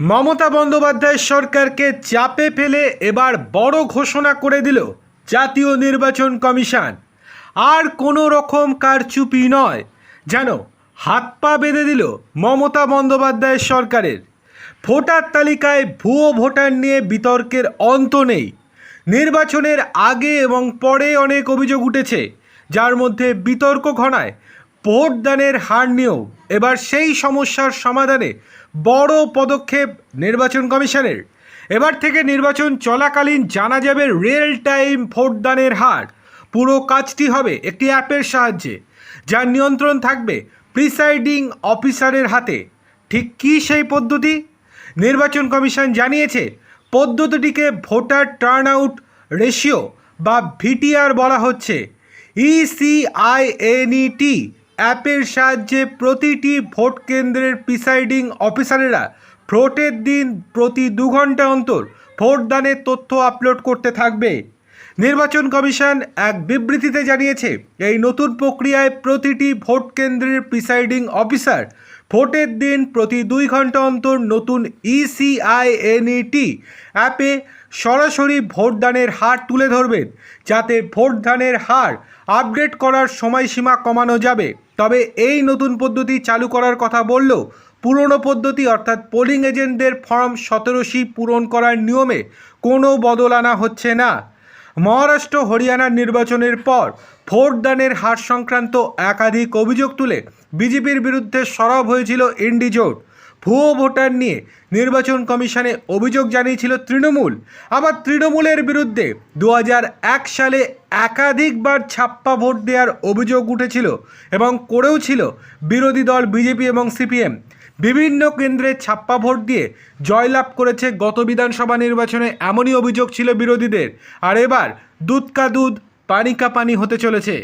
মমতা বন্দ্যোপাধ্যায় সরকারকে চাপে ফেলে এবার বড় ঘোষণা করে দিল জাতীয় নির্বাচন কমিশন। আর কোনো রকম কারচুপি নয়। যেন হাত পা বেঁধে দিল মমতা বন্দ্যোপাধ্যায় সরকারের। ভোটার তালিকায় ভুয়ো ভোটার নিয়ে বিতর্কের অন্ত নেই। নির্বাচনের আগে এবং পরে অনেক অভিযোগ উঠেছে, যার মধ্যে বিতর্ক ঘনায় ভোটদানের হার নিয়েও এবার সেই সমস্যার সমাধানে বড় পদক্ষেপ নির্বাচন কমিশনের। এবার থেকে নির্বাচন চলাকালীন জানা যাবে রিয়েল টাইম ভোটদানের হার। পুরো কাজটি হবে একটি অ্যাপের সাহায্যে, যার নিয়ন্ত্রণ থাকবে প্রিসাইডিং অফিসারের হাতে। ঠিক কী সেই পদ্ধতি? নির্বাচন কমিশন জানিয়েছে, পদ্ধতিটিকে ভোটার টার্ন আউট রেশিও বা ভিটিআর বলা হচ্ছে। E ইসিআইএনইটি অ্যাপের সাহায্যে প্রতিটি ভোট কেন্দ্রের প্রিসাইডিং অফিসারেরা ভোটের দিন প্রতি দু ঘণ্টা অন্তর ভোটদানের তথ্য আপলোড করতে থাকবে। নির্বাচন কমিশন এক বিবৃতিতে জানিয়েছে, এই নতুন প্রক্রিয়ায় প্রতিটি ভোট কেন্দ্রের প্রিসাইডিং অফিসার ভোটের দিন প্রতি দুই ঘণ্টা অন্তর নতুন E ইসিআইএনইটি অ্যাপে সরাসরি ভোটদানের হার তুলে ধরবেন, যাতে ভোটদানের হার আপডেট করার সময়সীমা কমানো যাবে। তবে এই নতুন পদ্ধতি চালু করার কথা বললেও পুরনো পদ্ধতি অর্থাৎ পোলিং এজেন্টদের ফর্ম সতেরোশি পূরণ করার নিয়মে কোনো বদল আনা হচ্ছে না। মহারাষ্ট্র হরিয়ানার নির্বাচনের পর ভোটদানের হার সংক্রান্ত একাধিক অভিযোগ তুলে বিজেপির বিরুদ্ধে সরব হয়েছিল ইন্ডি জোট। ভুয়ো ভোটার নিয়ে নির্বাচন কমিশনে অভিযোগ জানিয়েছিল তৃণমূল। আবার তৃণমূলের বিরুদ্ধে দু সালে একাধিকবার ছাপ্পা ভোট দেওয়ার অভিযোগ উঠেছিল এবং করেও ছিল বিরোধী দল বিজেপি এবং সিপিএম। বিভিন্ন কেন্দ্রে ছাপ্পা ভোট দিয়ে জয়লাভ করেছে গত বিধানসভা নির্বাচনে এমনই অভিযোগ ছিল বিরোধীদের। আর এবার দুধ কা দুধ, পানি কা পানি হতে চলেছে।